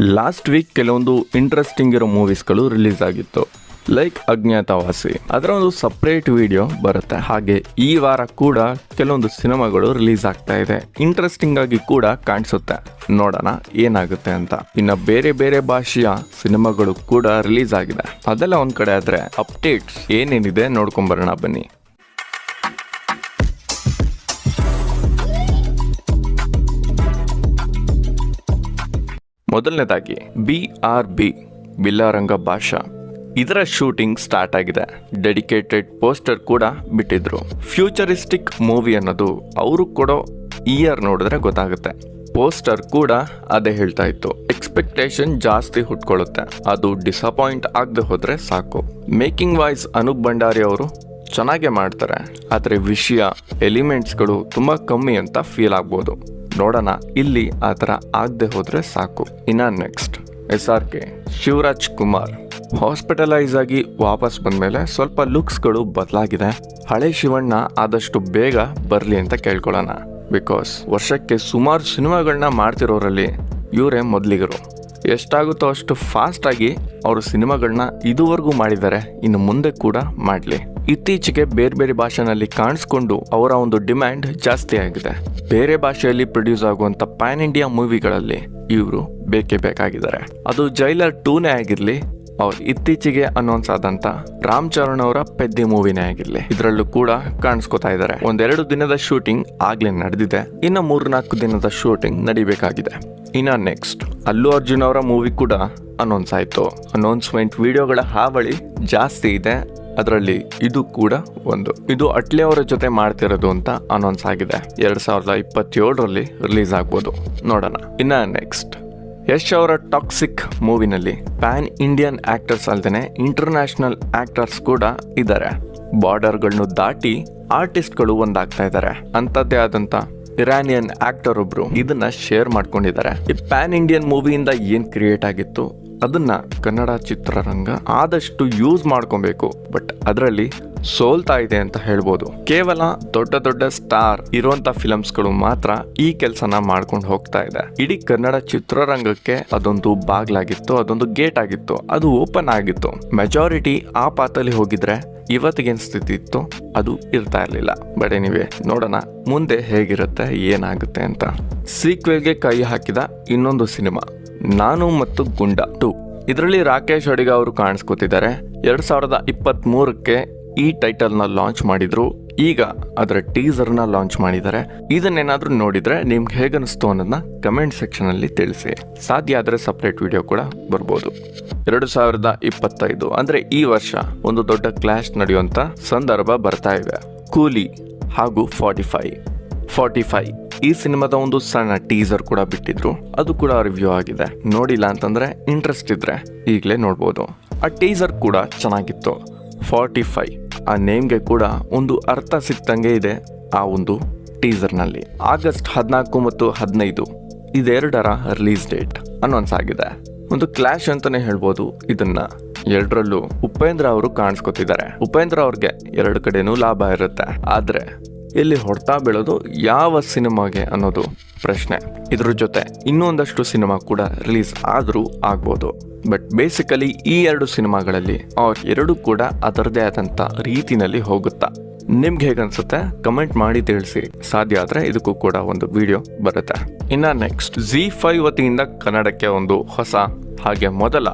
Last week ಕೆಲವೊಂದು interesting ಇರೋ ಮೂವೀಸ್ಗಳು release ಆಗಿತ್ತು. ಲೈಕ್ ಅಜ್ಞಾತವಾಸಿ. ಅದರ ಒಂದು ಸಪ್ರೇಟ್ ವಿಡಿಯೋ ಬರುತ್ತೆ. ಹಾಗೆ ಈ ವಾರ ಕೂಡ ಕೆಲವೊಂದು ಸಿನಿಮಾಗಳು ರಿಲೀಸ್ ಆಗ್ತಾ ಇದೆ. ಇಂಟ್ರೆಸ್ಟಿಂಗ್ ಆಗಿ ಕೂಡ ಕಾಣಿಸುತ್ತೆ. ನೋಡೋಣ ಏನಾಗುತ್ತೆ ಅಂತ. ಇನ್ನು ಬೇರೆ ಬೇರೆ ಭಾಷೆಯ ಸಿನಿಮಾಗಳು ಕೂಡ ರಿಲೀಸ್ ಆಗಿದೆ. ಅದೆಲ್ಲ ಒಂದ್ ಕಡೆ ಆದ್ರೆ ಅಪ್ಡೇಟ್ಸ್ ಏನೇನಿದೆ ನೋಡ್ಕೊಂಬರೋಣ ಬನ್ನಿ. ಮೊದಲನೇದಾಗಿ B R B Billa Ranga Baasha. ಇದರ ಶೂಟಿಂಗ್ ಸ್ಟಾರ್ಟ್ ಆಗಿದೆ. ಡೆಡಿಕೇಟೆಡ್ ಪೋಸ್ಟರ್ ಕೂಡ ಬಿಟ್ಟಿದ್ರು. ಫ್ಯೂಚರಿಸ್ಟಿಕ್ ಮೂವಿ ಅನ್ನೋದು ಅವರು ಕೊಡೋ ಇಯರ್ ನೋಡಿದ್ರೆ ಗೊತ್ತಾಗುತ್ತೆ. ಪೋಸ್ಟರ್ ಕೂಡ ಅದೇ ಹೇಳ್ತಾ ಇತ್ತು. ಎಕ್ಸ್ಪೆಕ್ಟೇಷನ್ ಜಾಸ್ತಿ ಹುಟ್ಕೊಳ್ಳುತ್ತೆ. ಅದು ಡಿಸಪಾಯಿಂಟ್ ಆಗದೆ ಹೋದ್ರೆ ಸಾಕು. ಮೇಕಿಂಗ್ ವಾಯ್ಸ್ ಅನೂಪ್ ಭಂಡಾರಿ ಅವರು ಚೆನ್ನಾಗೇ ಮಾಡ್ತಾರೆ. ಆದರೆ ವಿಷಯ ಎಲಿಮೆಂಟ್ಸ್ಗಳು ತುಂಬ ಕಮ್ಮಿ ಅಂತ ಫೀಲ್ ಆಗ್ಬೋದು. ನೋಡೋಣ. ಇಲ್ಲಿ ಆ ಥರ ಆಗದೆ ಹೋದರೆ ಸಾಕು. ಇನ್ನ next S R K Shivaraj Kumar. Hospitalise ಆಗಿ ವಾಪಸ್ ಬಂದಮೇಲೆ ಸ್ವಲ್ಪ ಲುಕ್ಸ್ಗಳು ಬದಲಾಗಿದೆ. ಹಳೆ ಶಿವಣ್ಣ ಆದಷ್ಟು ಬೇಗ ಬರಲಿ ಅಂತ ಕೇಳ್ಕೊಳ್ಳೋಣ. ಬಿಕಾಸ್ ವರ್ಷಕ್ಕೆ ಸುಮಾರು ಸಿನಿಮಾಗಳನ್ನ ಮಾಡ್ತಿರೋರಲ್ಲಿ ಇವರೇ ಮೊದಲಿಗರು. ಎಷ್ಟಾಗುತ್ತೋ ಅಷ್ಟು ಫಾಸ್ಟ್ ಆಗಿ ಅವರು ಸಿನಿಮಾಗಳನ್ನ ಇದುವರೆಗೂ ಮಾಡಿದ್ದಾರೆ, ಇನ್ನು ಮುಂದೆ ಕೂಡ ಮಾಡಲಿ. ಇತ್ತೀಚೆಗೆ ಬೇರೆ ಬೇರೆ ಭಾಷೆನಲ್ಲಿ ಕಾಣಿಸ್ಕೊಂಡು ಅವರ ಒಂದು ಡಿಮ್ಯಾಂಡ್ ಜಾಸ್ತಿ ಆಗಿದೆ. ಬೇರೆ ಭಾಷೆಯಲ್ಲಿ ಪ್ರೊಡ್ಯೂಸ್ ಆಗುವಂಥ ಪ್ಯಾನ್ ಇಂಡಿಯಾ ಮೂವಿಗಳಲ್ಲಿ ಇವರು ಬೇಕೇ ಬೇಕಾಗಿದ್ದಾರೆ. ಅದು ಜೈಲರ್ ಟೂನೇ ಆಗಿರ್ಲಿ ಅವ್ರು ಇತ್ತೀಚೆಗೆ ಅನೌನ್ಸ್ ಆದಂತ ರಾಮ್ ಚರಣ್ ಅವರ ಪೆದ್ದಿ ಮೂವಿನೇ ಆಗಿರ್ಲಿ. ಇದರಲ್ಲೂ ಕೂಡ ಕಾಣಿಸ್ಕೊತಾ ಇದ್ದಾರೆ ಒಂದೆರಡು ದಿನದ ಶೂಟಿಂಗ್ ಆಗ್ಲೇ ನಡೆದಿದೆ. ಇನ್ನು ಮೂರ್ನಾಲ್ಕು ದಿನದ ಶೂಟಿಂಗ್ ನಡಿಬೇಕಾಗಿದೆ. ಇನ್ನ ನೆಕ್ಸ್ಟ್ ಅಲ್ಲು ಅರ್ಜುನ್ ಅವರ ಮೂವಿ ಕೂಡ ಅನೌನ್ಸ್ ಆಯ್ತು. ಅನೌನ್ಸ್ಮೆಂಟ್ ವಿಡಿಯೋಗಳ ಹಾವಳಿ ಜಾಸ್ತಿ ಇದೆ. ಅದರಲ್ಲಿ ಇದು ಕೂಡ ಒಂದು. ಇದು ಅಟ್ಲೆ ಅವರ ಜೊತೆ ಮಾಡ್ತಿರೋದು ಅಂತ ಅನೌನ್ಸ್ ಆಗಿದೆ. ಎರಡ್ ಸಾವಿರದ ಇಪ್ಪತ್ತೇಳರಲ್ಲಿ ರಿಲೀಸ್ ಆಗ್ಬೋದು. ನೋಡೋಣ. ಇನ್ನ ನೆಕ್ಸ್ಟ್ ಯಶ್ ಅವರ ಟಾಕ್ಸಿಕ್ ಮೂವಿನಲ್ಲಿ ಪ್ಯಾನ್ ಇಂಡಿಯನ್ ಆಕ್ಟರ್ಸ್ ಅಲ್ದೇನೆ ಇಂಟರ್ನ್ಯಾಷನಲ್ ಆಕ್ಟರ್ಸ್ ಕೂಡ ಇದ್ದಾರೆ. ಬಾರ್ಡರ್ಗಳನ್ನು ದಾಟಿ ಆರ್ಟಿಸ್ಟ್ಗಳು ಒಂದಾಗ್ತಾ ಇದ್ದಾರೆ. ಅಂಥದ್ದೇ ಆದಂತ ಇರಾನಿಯನ್ ಆಕ್ಟರ್ ಒಬ್ರು ಇದನ್ನ ಶೇರ್ ಮಾಡ್ಕೊಂಡಿದ್ದಾರೆ. ಈ ಪ್ಯಾನ್ ಇಂಡಿಯನ್ ಮೂವಿಯಿಂದ ಏನ್ ಕ್ರಿಯೇಟ್ ಆಗಿತ್ತು, ಅದನ್ನ ಕನ್ನಡ ಚಿತ್ರರಂಗ ಆದಷ್ಟು ಯೂಸ್ ಮಾಡ್ಕೊಬೇಕು. ಬಟ್ ಅದರಲ್ಲಿ ಸೋಲ್ತಾ ಇದೆ ಅಂತ ಹೇಳ್ಬೋದು. ಕೇವಲ ದೊಡ್ಡ ದೊಡ್ಡ ಸ್ಟಾರ್ ಇರುವಂತ ಫಿಲಮ್ಸ್ಗಳು ಮಾತ್ರ ಈ ಕೆಲಸನ ಮಾಡ್ಕೊಂಡು ಹೋಗ್ತಾ ಇದೆ. ಇಡೀ ಕನ್ನಡ ಚಿತ್ರರಂಗಕ್ಕೆ ಅದೊಂದು ಬಾಗ್ಲಾಗಿತ್ತು, ಅದೊಂದು ಗೇಟ್ ಆಗಿತ್ತು, ಅದು ಓಪನ್ ಆಗಿತ್ತು. ಮೆಜಾರಿಟಿ ಆ ಪಾತಲ್ಲಿ ಹೋಗಿದ್ರೆ ಇವತ್ತಿಗೇನ್ ಸ್ಥಿತಿ ಇತ್ತು? ಅದು ಇರ್ತಾ ಇರಲಿಲ್ಲ. ಬಟ್ ನೀವೇ ನೋಡೋಣ ಮುಂದೆ ಹೇಗಿರುತ್ತೆ, ಏನಾಗುತ್ತೆ ಅಂತ. ಸೀಕ್ವೆಲ್ಗೆ ಕೈ ಹಾಕಿದ ಇನ್ನೊಂದು ಸಿನಿಮಾ, ನಾನು ಮತ್ತು ಗುಂಡ ಟು ಇದರಲ್ಲಿ ರಾಕೇಶ್ ಅಡಿಗ ಅವರು ಕಾಣಿಸ್ಕೊತಿದ್ದಾರೆ. ಎರಡ್ ಸಾವಿರದ ಇಪ್ಪತ್ತ್ ಮೂರಕ್ಕೆ ಈ ಟೈಟಲ್ನ ಲಾಂಚ್ ಮಾಡಿದ್ರು. ಈಗ ಅದರ ಟೀಸರ್ನ ಲಾಂಚ್ ಮಾಡಿದ್ದಾರೆ. ಇದನ್ನೇನಾದರೂ ನೋಡಿದ್ರೆ ನಿಮ್ಗೆ ಹೇಗನ್ನಿಸ್ತು ಅನ್ನೋದನ್ನ ಕಮೆಂಟ್ ಸೆಕ್ಷನ್ ಅಲ್ಲಿ ತಿಳಿಸಿ. ಸಾಧ್ಯ ಆದರೆ ಸಪ್ರೇಟ್ ವಿಡಿಯೋ ಕೂಡ ಬರ್ಬೋದು. ಎರಡು ಸಾವಿರದ ಇಪ್ಪತ್ತೈದು ಅಂದ್ರೆ ಈ ವರ್ಷ ಒಂದು ದೊಡ್ಡ ಕ್ಲಾಶ್ ನಡೆಯುವಂಥ ಸಂದರ್ಭ ಬರ್ತಾ ಇದೆ. ಕೂಲಿ ಹಾಗೂ ಫಾರ್ಟಿ ಫೈವ್ ಫಾರ್ಟಿ ಫೈವ್ ಈ ಸಿನಿಮಾದ ಒಂದು ಸಣ್ಣ ಟೀಸರ್ ಕೂಡ ಬಿಟ್ಟಿದ್ರು. ಅದು ಕೂಡ ರಿವ್ಯೂ ಆಗಿದೆ. ನೋಡಿಲ್ಲ ಅಂತಂದ್ರೆ ಇಂಟ್ರೆಸ್ಟ್ ಇದ್ರೆ ಈಗಲೇ ನೋಡ್ಬೋದು. ಆ ಟೀಸರ್ ಕೂಡ ಚೆನ್ನಾಗಿತ್ತು. Forty five. ಆ ನೇಮ್ಗೆ ಕೂಡ ಒಂದು ಅರ್ಥ ಸಿಕ್ತಂಗೆ ಇದೆ ಆ ಒಂದು ಟೀಸರ್ನಲ್ಲಿ. ಆಗಸ್ಟ್ ಹದಿನಾಲ್ಕು ಮತ್ತು ಹದಿನೈದು, ಇದೆರಡರ ರಿಲೀಸ್ ಡೇಟ್ ಅನೌನ್ಸ್ ಆಗಿದೆ. ಒಂದು ಕ್ಲಾಶ್ ಅಂತಾನೆ ಹೇಳ್ಬೋದು ಇದನ್ನ. ಎರಡರಲ್ಲೂ ಉಪೇಂದ್ರ ಅವರು ಕಾಣಿಸ್ಕೊತಿದ್ದಾರೆ. ಉಪೇಂದ್ರ ಅವ್ರಿಗೆ ಎರಡು ಕಡೆನೂ ಲಾಭ ಇರುತ್ತೆ. ಆದ್ರೆ ಇಲ್ಲಿ ಹೊಡ್ತಾ ಬೀಳೋದು ಯಾವ ಸಿನಿಮಾಗೆ ಅನ್ನೋದು ಪ್ರಶ್ನೆ. ಇದ್ರ ಜೊತೆ ಇನ್ನೊಂದಷ್ಟು ಸಿನಿಮಾ ಕೂಡ ರಿಲೀಸ್ ಆದರೂ ಆಗ್ಬೋದು. ಬಟ್ ಬೇಸಿಕಲಿ ಈ ಎರಡು ಸಿನಿಮಾಗಳಲ್ಲಿ ಅವ್ರ ಎರಡು ಕೂಡ ಅದರದೇ ಆದಂತ ರೀತಿನಲ್ಲಿ ಹೋಗುತ್ತಾ. ನಿಮ್ಗೆ ಹೇಗನ್ಸುತ್ತೆ? ಕಮೆಂಟ್ ಮಾಡಿ ತಿಳಿಸಿ. ಸಾಧ್ಯ ಆದ್ರೆ ಇದಕ್ಕೂ ಕೂಡ ಒಂದು ವಿಡಿಯೋ ಬರುತ್ತೆ. ಇನ್ನ ನೆಕ್ಸ್ಟ್ ಜಿ ಫೈವ್ ವತಿಯಿಂದ ಕನ್ನಡಕ್ಕೆ ಒಂದು ಹೊಸ ಹಾಗೆ ಮೊದಲ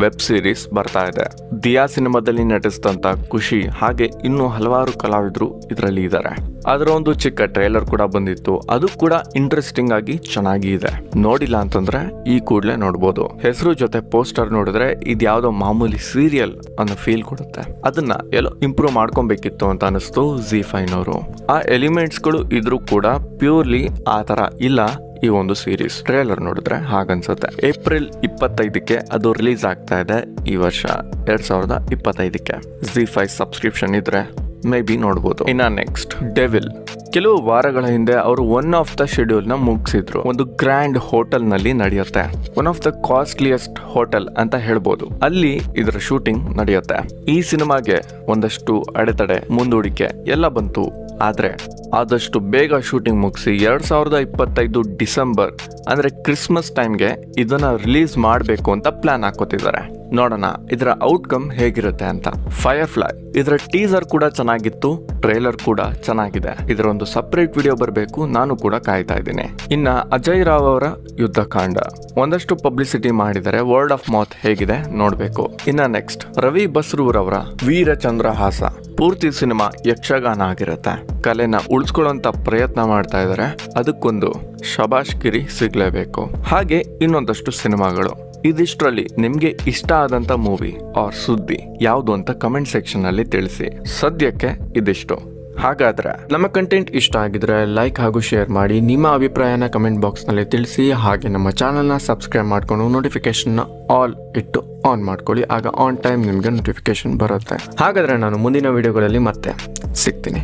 ವೆಬ್ ಸೀರೀಸ್ ಬರ್ತಾ ಇದೆ. ದಿಯಾ ಸಿನಿಮಾದಲ್ಲಿ ನಟಿಸಿದಂತ ಖುಷಿ ಹಾಗೆ ಇನ್ನೂ ಹಲವಾರು ಕಲಾವಿದರು ಇದರಲ್ಲಿ ಇದ್ದಾರೆ ಅದರ ಒಂದು ಚಿಕ್ಕ ಟ್ರೈಲರ್ ಕೂಡ ಬಂದಿತ್ತು. ಅದು ಕೂಡ ಇಂಟ್ರೆಸ್ಟಿಂಗ್ ಆಗಿ ಚೆನ್ನಾಗಿ ಇದೆ. ನೋಡಿಲ್ಲ ಅಂತಂದ್ರೆ ಈ ಕೂಡಲೇ ನೋಡ್ಬೋದು. ಹೆಸರು ಜೊತೆ ಪೋಸ್ಟರ್ ನೋಡಿದ್ರೆ ಇದ್ಯಾವುದೋ ಮಾಮೂಲಿ ಸೀರಿಯಲ್ ಅನ್ನೋ ಫೀಲ್ ಕೊಡುತ್ತೆ. ಅದನ್ನ ಎಲ್ಲೋ ಇಂಪ್ರೂವ್ ಮಾಡ್ಕೊಬೇಕಿತ್ತು ಅಂತ ಅನಿಸ್ತು ಜಿ ಅವರು ಆ ಎಲಿಮೆಂಟ್ಸ್ಗಳು ಇದ್ರೂ ಕೂಡ ಪ್ಯೂರ್ಲಿ ಆ ತರ ಇಲ್ಲ. ಈ ಒಂದು ಸೀರೀಸ್ ಟ್ರೇಲರ್ ನೋಡಿದ್ರೆ ಹಾಗನ್ಸುತ್ತೆ. ಏಪ್ರಿಲ್ ಇಪ್ಪತ್ತೈದಕ್ಕೆ ಅದು ರಿಲೀಸ್ ಆಗ್ತಾ ಇದೆ ಈ ವರ್ಷ. ಎರಡ್ ಸಾವಿರದ ಇಪ್ಪತ್ತೈದಕ್ಕೆ. ಜಿ ಫೈ ಸಬ್ಸ್ಕ್ರಿಪ್ಷನ್ ಇದ್ರೆ ಮೇ ಬಿ ನೋಡ್ಬೋದು. ಇನ್ನ ನೆಕ್ಸ್ಟ್ ಡೆವಿಲ್ ಕೆಲವು ವಾರಗಳ ಹಿಂದೆ ಅವರು ಒನ್ ಆಫ್ ದ ಶೆಡ್ಯೂಲ್ನ ಮುಗಿಸಿದ್ರು. ಒಂದು ಗ್ರ್ಯಾಂಡ್ ಹೋಟೆಲ್ನಲ್ಲಿ ನಡೆಯುತ್ತೆ. One of the costliest hotel ಅಂತ ಹೇಳ್ಬೋದು. ಅಲ್ಲಿ ಇದರ ಶೂಟಿಂಗ್ ನಡೆಯುತ್ತೆ. ಈ ಸಿನಿಮಾಗೆ ಒಂದಷ್ಟು ಅಡೆತಡೆ, ಮುಂದೂಡಿಕೆ ಎಲ್ಲ ಬಂತು. ಆದರೆ ಆದಷ್ಟು ಬೇಗ ಶೂಟಿಂಗ್ ಮುಗಿಸಿ ಎರಡು ಸಾವಿರದ ಇಪ್ಪತ್ತೈದು ಡಿಸೆಂಬರ್, ಅಂದರೆ ಕ್ರಿಸ್ಮಸ್ ಟೈಮ್ಗೆ ಇದನ್ನು ರಿಲೀಸ್ ಮಾಡಬೇಕು ಅಂತ ಪ್ಲ್ಯಾನ್ ಹಾಕೋತಿದ್ದಾರೆ. ನೋಡೋಣ, ಇದರ ಔಟ್ಕಮ್ ಹೇಗಿರುತ್ತೆ ಅಂತ. ಫೈರ್ ಫ್ಲೈ ಇದರ ಟೀಸರ್ ಕೂಡ ಚೆನ್ನಾಗಿತ್ತು ಟ್ರೇಲರ್ ಕೂಡ ಚೆನ್ನಾಗಿದೆ. ಇದರ ಒಂದು ಸಪರೇಟ್ ವಿಡಿಯೋ ಬರಬೇಕು, ನಾನು ಕೂಡ ಕಾಯ್ತಾ ಇದ್ದೀನಿ. ಇನ್ನ ಅಜಯ್ ರಾವ್ ಅವರ ಯುದ್ಧಕಾಂಡ. ಒಂದಷ್ಟು ಪಬ್ಲಿಸಿಟಿ ಮಾಡಿದರೆ ವರ್ಡ್ ಆಫ್ ಮೌತ್ ಹೇಗಿದೆ, ನೋಡಬೇಕು. ಇನ್ನ ನೆಕ್ಸ್ಟ್ ರವಿ ಬಸ್ರೂರವರ ವೀರಚಂದ್ರಹಾಸ. ಪೂರ್ತಿ ಸಿನಿಮಾ ಯಕ್ಷಗಾನ ಆಗಿರುತ್ತೆ. ಕಲೆನ ಉಳಿಸ್ಕೊಳ್ಳೋಂತ ಪ್ರಯತ್ನ ಮಾಡ್ತಾ ಇದ್ದಾರೆ. ಅದಕ್ಕೊಂದು ಶಬಾಷ್ ಗಿರಿ ಸಿಗ್ಲೇಬೇಕು. ಹಾಗೆ ಇನ್ನೊಂದಷ್ಟು ಸಿನಿಮಾಗಳು. ಇದಿಷ್ಟರಲ್ಲಿ ನಿಮಗೆ ಇಷ್ಟ ಆದಂತ ಮೂವಿ ಆರ್ ಸುದ್ದಿ ಯಾವುದು ಅಂತ ಕಮೆಂಟ್ ಸೆಕ್ಷನ್ ಅಲ್ಲಿ ತಿಳಿಸಿ. ಸದ್ಯಕ್ಕೆ ಇದಿಷ್ಟು. ಹಾಗಾದ್ರೆ ನಮ್ಮ ಕಂಟೆಂಟ್ ಇಷ್ಟ ಆಗಿದ್ರೆ ಲೈಕ್ ಹಾಗೂ ಶೇರ್ ಮಾಡಿ, ನಿಮ್ಮ ಅಭಿಪ್ರಾಯನ ಕಮೆಂಟ್ ಬಾಕ್ಸ್ನಲ್ಲಿ ತಿಳಿಸಿ, ಹಾಗೆ ನಮ್ಮ ಚಾನಲ್ನ ಸಬ್ಸ್ಕ್ರೈಬ್ ಮಾಡ್ಕೊಂಡು ನೋಟಿಫಿಕೇಶನ್ ಆಲ್ ಇಟ್ಟು ಆನ್ ಮಾಡ್ಕೊಳ್ಳಿ, ಆಗ ಆನ್ ಟೈಮ್ ನಿಮಗೆ ನೋಟಿಫಿಕೇಶನ್ ಬರುತ್ತೆ. ಹಾಗಾದ್ರೆ ನಾನು ಮುಂದಿನ ವಿಡಿಯೋಗಳಲ್ಲಿ ಮತ್ತೆ ಸಿಗ್ತೀನಿ.